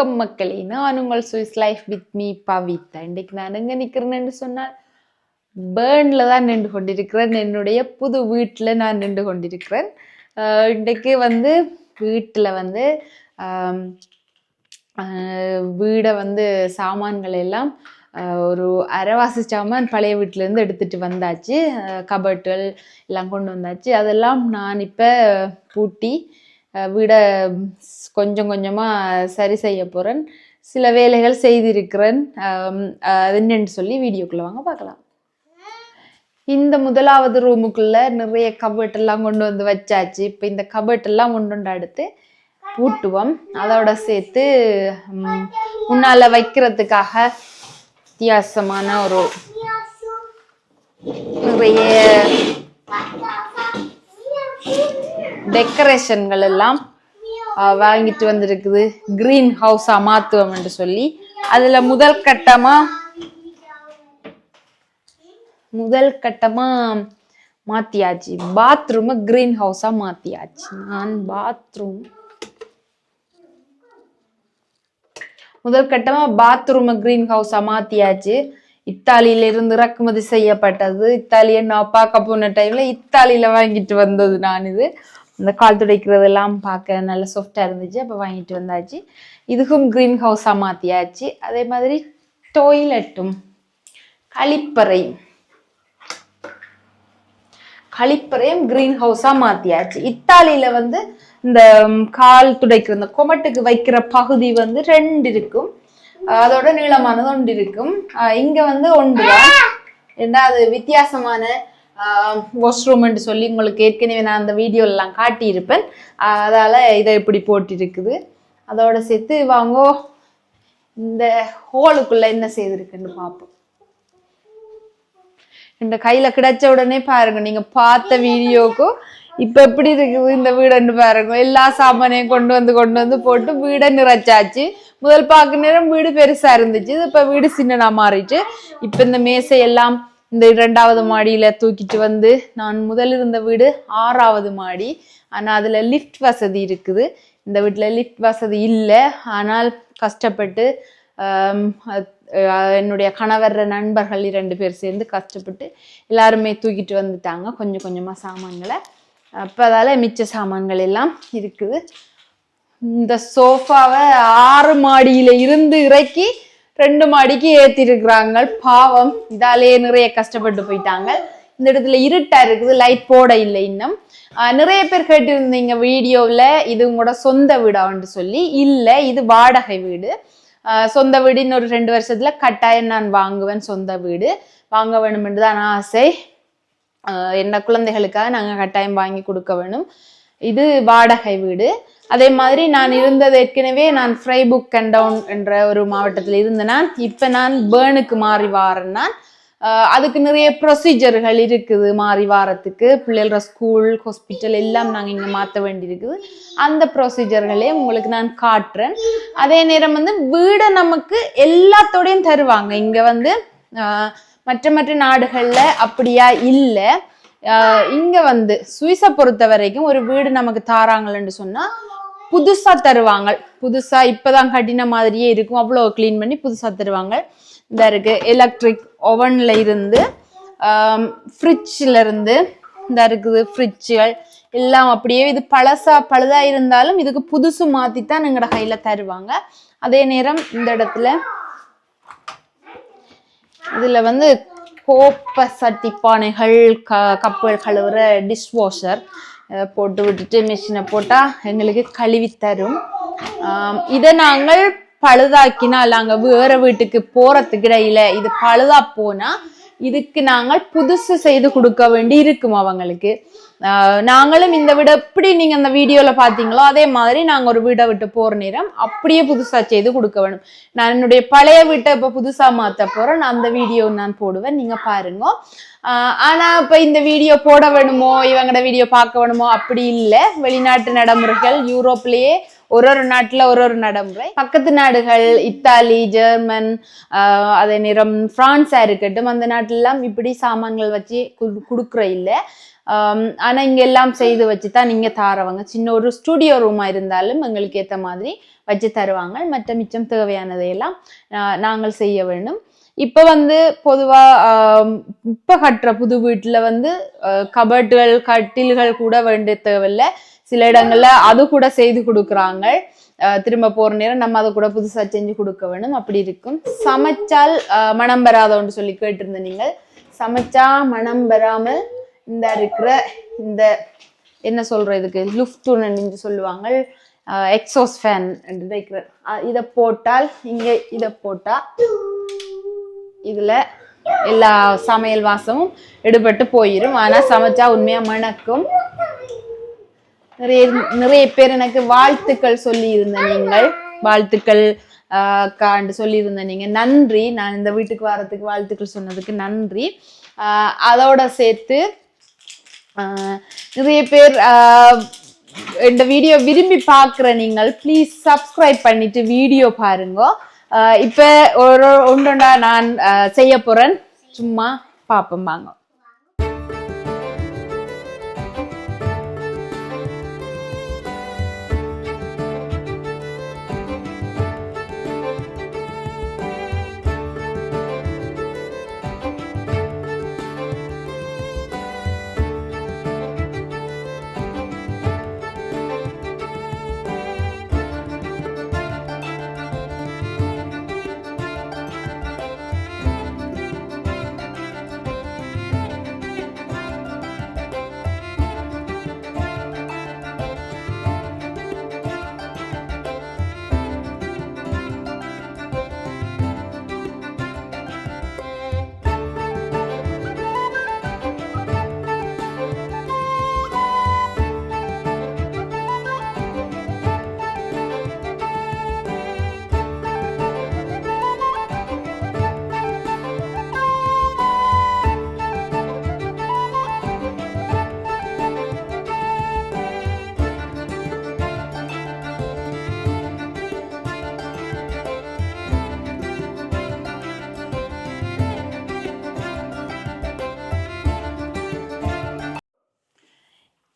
வணக்கம் மக்களே. நான் உங்கள் Swiss life with me Pavitha இன்றைக்கு நான் எங்கே நிற்கிறேன்னு சொன்னால் பேர்னில் தான் நின்று கொண்டிருக்கிறேன். என்னுடைய புது வீட்டில் நான் நின்று கொண்டிருக்கிறேன். இன்றைக்கு வந்து வீட்டில் வந்து வீடை வந்து சாமான்கள் எல்லாம் ஒரு அரைவாசி சாமான் பழைய வீட்டிலேருந்து எடுத்துகிட்டு வந்தாச்சு. கபட்டுகள் எல்லாம் கொண்டு வந்தாச்சு. அதெல்லாம் நான் இப்போ பூட்டி விட கொஞ்சம் கொஞ்சமாக சரி செய்ய போகிறேன் சில வேலைகள் செய்திருக்கிறேன். என்னென்னு அது என்னன்னு சொல்லி வீடியோக்குள்ளே வாங்க பார்க்கலாம். இந்த முதலாவது ரூமுக்குள்ளே நிறைய கபட்டெல்லாம் கொண்டு வந்து வச்சாச்சு. இப்போ இந்த கபட்டெல்லாம் கொண்டு வந்து அடுத்து பூட்டுவோம். அதோட சேர்த்து முன்னால் வைக்கிறதுக்காக வித்தியாசமான ஒரு நிறைய டெக்கரேஷன்கள் எல்லாம் வாங்கிட்டு வந்திருக்குது. கிரீன் ஹவுஸா மாத்துவோம் என்று சொல்லி அதுல முதல் கட்டமா முதல் கட்டமா மாத்தியாச்சு. Bathroom green ஹவுஸா மாத்தியாச்சு. நான் பாத்ரூம் முதல் கட்டமா பாத்ரூம் கிரீன் ஹவுஸா மாத்தியாச்சு. இத்தாலியில இருந்து இறக்குமதி செய்யப்பட்டது. இத்தாலிய நான் பார்க்க போன டைம்ல இத்தாலியில வாங்கிட்டு வந்தது நான் இது. இந்த கால் துடைக்கிறது எல்லாம் பார்க்க நல்ல சாஃப்டாக இருந்துச்சு அப்ப வாங்கிட்டு வந்தாச்சு. இதுக்கும் கிரீன் ஹவுஸா மாத்தியாச்சு. அதே மாதிரி டொய்லெட்டும் கழிப்பறை கழிப்பறையும் கிரீன் ஹவுஸா மாத்தியாச்சு. இத்தாலியில வந்து இந்த கால் துடைக்கிற இந்த கொமட்டுக்கு வைக்கிற பகுதி வந்து ரெண்டு இருக்கும். அதோட நீளமானது ஒன்று இருக்கும். இங்கே இங்க வந்து ஒன்று தான். ஏன்னா அது வித்தியாசமான வாஷ்ரூம்னு சொல்லி உங்களுக்கு ஏற்கனவே நான் அந்த வீடியோ எல்லாம் காட்டியிருப்பேன். அதால் அதால இதை இப்படி போட்டிருக்குது. அதோட சேர்த்து வாங்கோ இந்த ஹோலுக்குள்ள என்ன செய்திருக்குன்னு பார்ப்போம். இந்த கையில கிடைச்ச உடனே பாருங்க நீங்க பார்த்த வீடியோக்கும் இப்ப எப்படி இருக்குது இந்த வீடுன்னு பாருங்க. எல்லா சாமானையும் கொண்டு வந்து கொண்டு வந்து போட்டு வீடை நிறைச்சாச்சு. முதல் பார்க்க நேரம் வீடு பெருசா இருந்துச்சு. இப்போ இப்ப வீடு சின்னனா மாறிச்சு இப்ப இந்த மேசை எல்லாம் இந்த இரண்டாவது மாடியில தூக்கிட்டு வந்து நான் முதல் இருந்த வீடு ஆறாவது மாடி. ஆனால் அதுல லிஃப்ட் வசதி இருக்குது. இந்த வீட்டில் லிஃப்ட் வசதி இல்லை. ஆனால் கஷ்டப்பட்டு என்னுடைய கணவர் நண்பர்கள் இரண்டு பேர் சேர்ந்து கஷ்டப்பட்டு எல்லாருமே தூக்கிட்டு வந்துட்டாங்க. கொஞ்சம் கொஞ்சமாக சாமான்களை. அப்போ அதால் மிச்ச சாமான்கள் எல்லாம் இருக்குது. இந்த சோஃபாவை ஆறு மாடியில் இருந்து இறக்கி ரெண்டு மாடிக்கு ஏத்திருக்கிறாங்க. பாவம் இதாலேயே நிறைய கஷ்டப்பட்டு போயிட்டாங்க. இந்த இடத்துல இருட்டா இருக்குது லைட் போட இல்லை இன்னும். நிறைய பேர் கேட்டிருந்தீங்க வீடியோவில் இது உங்களோட சொந்த வீடான்னு சொல்லி. இல்லை இது வாடகை வீடு. சொந்த வீடு இன்னொரு ரெண்டு வருஷத்துல கட்டாயம் நான் வாங்குவேன் சொந்த வீடு. வாங்க வேணும் என்று தான் ஆசை. என்ன குழந்தைகளுக்காக நாங்கள் கட்டாயம் வாங்கி கொடுக்க வேணும். இது வாடகை வீடு. அதே மாதிரி நான் இருந்தது ஏற்கனவே நான் ஃப்ரைபுக் கண்டவுன் என்ற ஒரு மாவட்டத்தில் இருந்தேன். இப்போ நான் பேர்னுக்கு மாறி வாரேன். நான் அதுக்கு நிறைய ப்ரொசீஜர்கள் இருக்குது மாறி வாரத்துக்கு. பிள்ளைகள ஸ்கூல் ஹாஸ்பிட்டல் எல்லாம் நாங்கள் இங்கே மாற்ற வேண்டியிருக்குது. அந்த ப்ரொசீஜர்களே உங்களுக்கு நான் காட்டுறேன். அதே நேரம் வந்து வீடை நமக்கு எல்லாத்தோடையும் தருவாங்க. இங்கே வந்து மற்ற மற்ற நாடுகளில் அப்படியா இல்லை. இங்கே வந்து சுவிஸை பொறுத்த வரைக்கும் ஒரு வீடு நமக்கு தாராங்கள்னு சொன்னால் புதுசா தருவாங்க. புதுசா இப்பதான் கட்டின மாதிரியே இருக்கும். அவ்வளோ க்ளீன் பண்ணி புதுசா தருவாங்க. இந்த இருக்கு எலக்ட்ரிக் ஓவன்ல இருந்து ஃப்ரிட்ஜ்ல இருந்து இந்த இருக்குது ஃப்ரிட்ஜுகள் எல்லாம் அப்படியே இது பழசா பழுதா இருந்தாலும் இதுக்கு புதுசு மாத்தி தான் எங்களோட கையில தருவாங்க. அதே நேரம் இந்த இடத்துல இதுல வந்து கோப்பை சட்டி பானைகள் க கப்புகள் கழுவுற டிஷ் வாஷர் போட்டு விட்டுட்டு மிஷினை போட்டா எங்களுக்கு கழுவி தரும் இதை நாங்கள் பழுதாக்கினால் நாங்க வேற வீட்டுக்கு போறதுக்கு இடையில இது பழுதா போனா இதுக்கு நாங்கள் புதுசு செய்து கொடுக்க வேண்டி இருக்கும் அவங்களுக்கு நாங்களும் இந்த வீடு எப்படி நீங்க அந்த வீடியோல பாத்தீங்களோ அதே மாதிரி நாங்க ஒரு வீடை விட்டு போற நேரம் அப்படியே புதுசா செய்து கொடுக்க வேணும். நான் என்னுடைய பழைய வீட்டை இப்ப புதுசா மாத்த போறேன். நான் அந்த வீடியோ நான் போடுவேன். நீங்க பாருங்க. ஆஹ் ஆனா இப்ப இந்த வீடியோ போட வேணுமோ இவங்களோட வீடியோ பார்க்க வேணுமோ அப்படி இல்லை. வெளிநாட்டு நடைமுறைகள் யூரோப்லயே ஒரு ஒரு நாட்டுல ஒரு ஒரு நடைமுறை. பக்கத்து நாடுகள் இத்தாலி ஜெர்மன் ஆஹ் அதே நேரம் பிரான்ஸா இருக்கட்டும் அந்த நாட்டிலலாம் இப்படி சாமான்கள் வச்சு குடு- குடுக்குற இல்லை. ஆனால் இங்கே எல்லாம் செய்து வச்சு தான் நீங்கள் தாரவங்க. சின்ன ஒரு ஸ்டுடியோ ரூமாக இருந்தாலும் எங்களுக்கு ஏற்ற மாதிரி வச்சு தருவாங்க. மற்ற மிச்சம் தேவையானதையெல்லாம் நாங்கள் செய்ய வேண்டும். இப்போ வந்து பொதுவாக இப்போ கட்டுற புது வீட்டில் வந்து கபட்டுகள் கட்டில்கள் கூட வேண்டிய தேவையில்லை. சில இடங்களில் அது கூட செய்து கொடுக்குறாங்க. திரும்ப போகிற நேரம் நம்ம அதை கூட புதுசாக செஞ்சு கொடுக்க வேணும். அப்படி இருக்கும். சமைச்சால் மனம் வராதோன்னு சொல்லி கேட்டிருந்த நீங்கள். சமைச்சா மனம் வராமல் இந்த இருக்கிற இந்த என்ன சொல்ற இதுக்கு? லுஃப்டுன்னு என்று சொல்லுவாங்க எக்ஸோஸ் ஃபேன் இருக்கிற இதை போட்டால் இங்கே இதை போட்டால் இதில் எல்லா சமையல் வாசமும் எடுபட்டு போயிடும் ஆனால் சமைச்சா உண்மையாக மணக்கும். நிறைய நிறைய பேர் எனக்கு வாழ்த்துக்கள் சொல்லியிருந்த நீங்கள். வாழ்த்துக்கள் காண்டு சொல்லியிருந்த நீங்கள். நன்றி. நான் இந்த வீட்டுக்கு வரதுக்கு வாழ்த்துக்கள் சொன்னதுக்கு நன்றி. அதோட சேர்த்து நிறைய பேர் இந்த வீடியோ விரும்பி பார்க்குற நீங்கள் ப்ளீஸ் சப்ஸ்கிரைப் பண்ணிட்டு வீடியோ பாருங்க. இப்போ ஒரு ஒன்றொண்டா நான் செய்ய போகிறேன் சும்மா பார்ப்போம் வாங்க.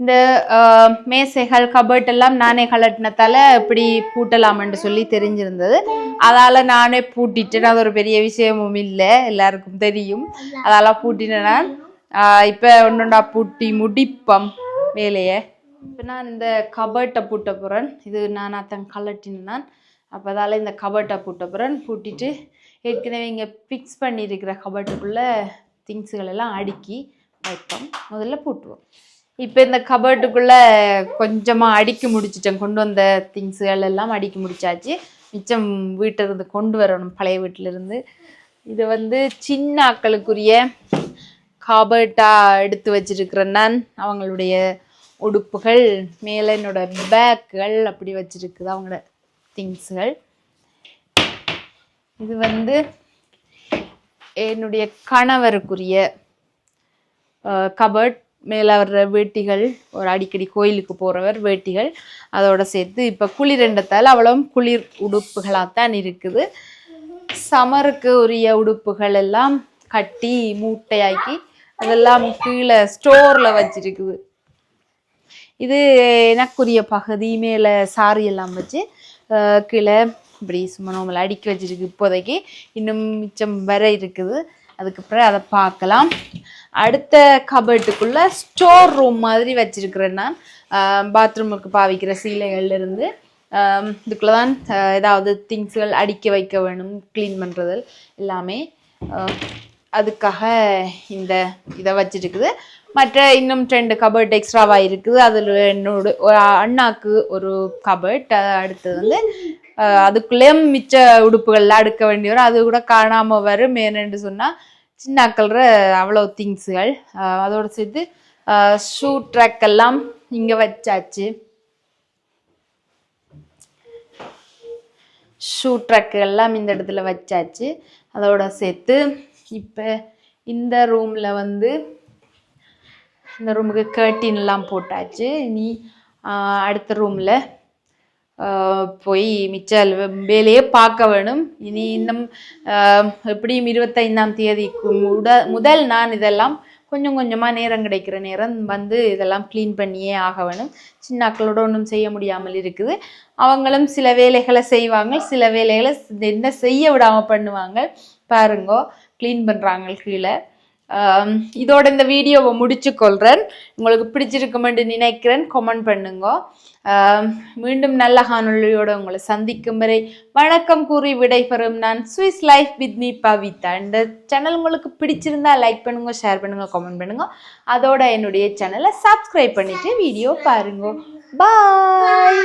இந்த மேசைகள் கபர்ட் எல்லாம் நானே கலட்டினத்தால் இப்படி பூட்டலாம்னு சொல்லி தெரிஞ்சிருந்தது. அதால் நானே பூட்டிட்டேன். அது ஒரு பெரிய விஷயமும் இல்லை. எல்லாருக்கும் தெரியும். அதால் பூட்டினேன் நான். ஆஹ், ஒன்றுண்டா பூட்டி முடிப்பம் வேலையை. இப்போ நான் இந்த கபர்ட்டை பூட்ட போகிறேன் இது நான் அத்தன் கலட்டினேன் நான். இந்த கபர்ட்டை பூட்ட போகிறேன் பூட்டிட்டு ஏற்கனவே இங்கே ஃபிக்ஸ் பண்ணியிருக்கிற கபர்ட்டுக்குள்ளே திங்ஸுகளெல்லாம் அடுக்கி வைப்போம். முதல்ல பூட்டுவோம். இப்போ இந்த கபர்டுக்குள்ளே கொஞ்சமாக அடுக்கி முடிச்சிட்டேன். கொண்டு வந்த திங்ஸுகள் எல்லாம் அடுக்கி முடிச்சாச்சு. மிச்சம் வீட்டிலிருந்து கொண்டு வரணும் பழைய வீட்டிலிருந்து இது வந்து சின்ன ஆக்களுக்குரிய கபர்ட்டா எடுத்து வச்சிருக்கிறேன் நான் அவங்களுடைய உடுப்புகள் மேலே என்னோட பேக்குகள் அப்படி வச்சிருக்குது அவங்களோட திங்ஸுகள் இது வந்து என்னுடைய கணவருக்குரிய கபர்ட் மேலே வர்ற வேட்டிகள் ஒரு அடிக்கடி கோயிலுக்கு போகிறவர் வேட்டிகள் அதோட சேர்த்து இப்போ குளிரெண்டத்தால் அவ்வளவும் குளிர் உடுப்புகளாகத்தான் இருக்குது. சமருக்கு உரிய உடுப்புகள் எல்லாம் கட்டி மூட்டையாக்கி அதெல்லாம் கீழே ஸ்டோரில் வச்சிருக்குது. இது எனக்குரிய பகுதி. மேலே சாரி எல்லாம் வச்சு கீழே இப்படி சும்மா நம்மளை அடுக்கி வச்சிருக்கு இப்போதைக்கு. இன்னும் மிச்சம் வர இருக்குது. அதுக்கப்புறம் அதை பார்க்கலாம். அடுத்த கபர்ட்டுக்குள்ள ஸ்டோர் ரூம் மாதிரி வச்சிருக்கிறேன் நான். பாத்ரூமுக்கு பாவிக்கிற சீலைகள்ல இருந்து. தான் ஏதாவது திங்ஸ்கள் அடிக்க வைக்க வேணும் க்ளீன் பண்ணுறது எல்லாமே. அதுக்காக இந்த இதை வச்சிருக்குது. மற்ற இன்னும் ரெண்டு கபர்ட் எக்ஸ்ட்ராவாக இருக்குது. அதில் என்னோட ஒரு அண்ணாக்கு ஒரு கபர்ட் அடுத்தது வந்து அதுக்குள்ளேயும் மிச்ச உடுப்புகள்லாம் அடுக்க வேண்டி வரும் அது கூட காணாமல் வரும் மேனன்னு சொன்னால் சின்னாக்கள்ற அவ்வளோ திங்ஸுகள் அதோடு சேர்த்து ஷூ ட்ராக் எல்லாம் இங்கே வச்சாச்சு. ஷூ ட்ரக் எல்லாம் இந்த இடத்துல வச்சாச்சு. அதோட சேர்த்து இப்போ இந்த ரூமில் வந்து இந்த ரூமுக்கு கர்டின்லாம் போட்டாச்சு. இனி அடுத்த ரூமில் போய் மிச்ச வேலையை பார்க்க வேணும். இனி இன்னும் எப்படியும் இருபத்தைந்தாம் தேதி முட முதல் நான் இதெல்லாம் கொஞ்சம் கொஞ்சமாக நேரம் கிடைக்கிற நேரம் வந்து இதெல்லாம் க்ளீன் பண்ணியே ஆக வேணும். சின்னாக்களோட ஒன்றும் செய்ய முடியாமல் இருக்குது. அவங்களும் சில வேலைகளை செய்வாங்க. சில வேலைகளை என்ன செய்ய விடாமல் பண்ணுவாங்க. பாருங்கோ க்ளீன் பண்ணுறாங்க கீழே. Um, இதோட இந்த வீடியோவை முடிச்சு கொள்கிறேன் உங்களுக்கு பிடிச்சிருக்குமென்று நினைக்கிறேன். கமெண்ட் பண்ணுங்க. Um, மீண்டும் நல்ல காணொளியோட உங்களை சந்திக்கும் வரை வணக்கம் கூறி விடைபெறும் நான் Swiss life with me Pavitha. இந்த சேனல் உங்களுக்கு பிடிச்சிருந்தா லைக் பண்ணுங்க ஷேர் பண்ணுங்க கமெண்ட் பண்ணுங்க. அதோட என்னுடைய சேனலை சப்ஸ்கிரைப் பண்ணிட்டு வீடியோ பாருங்க. பாய்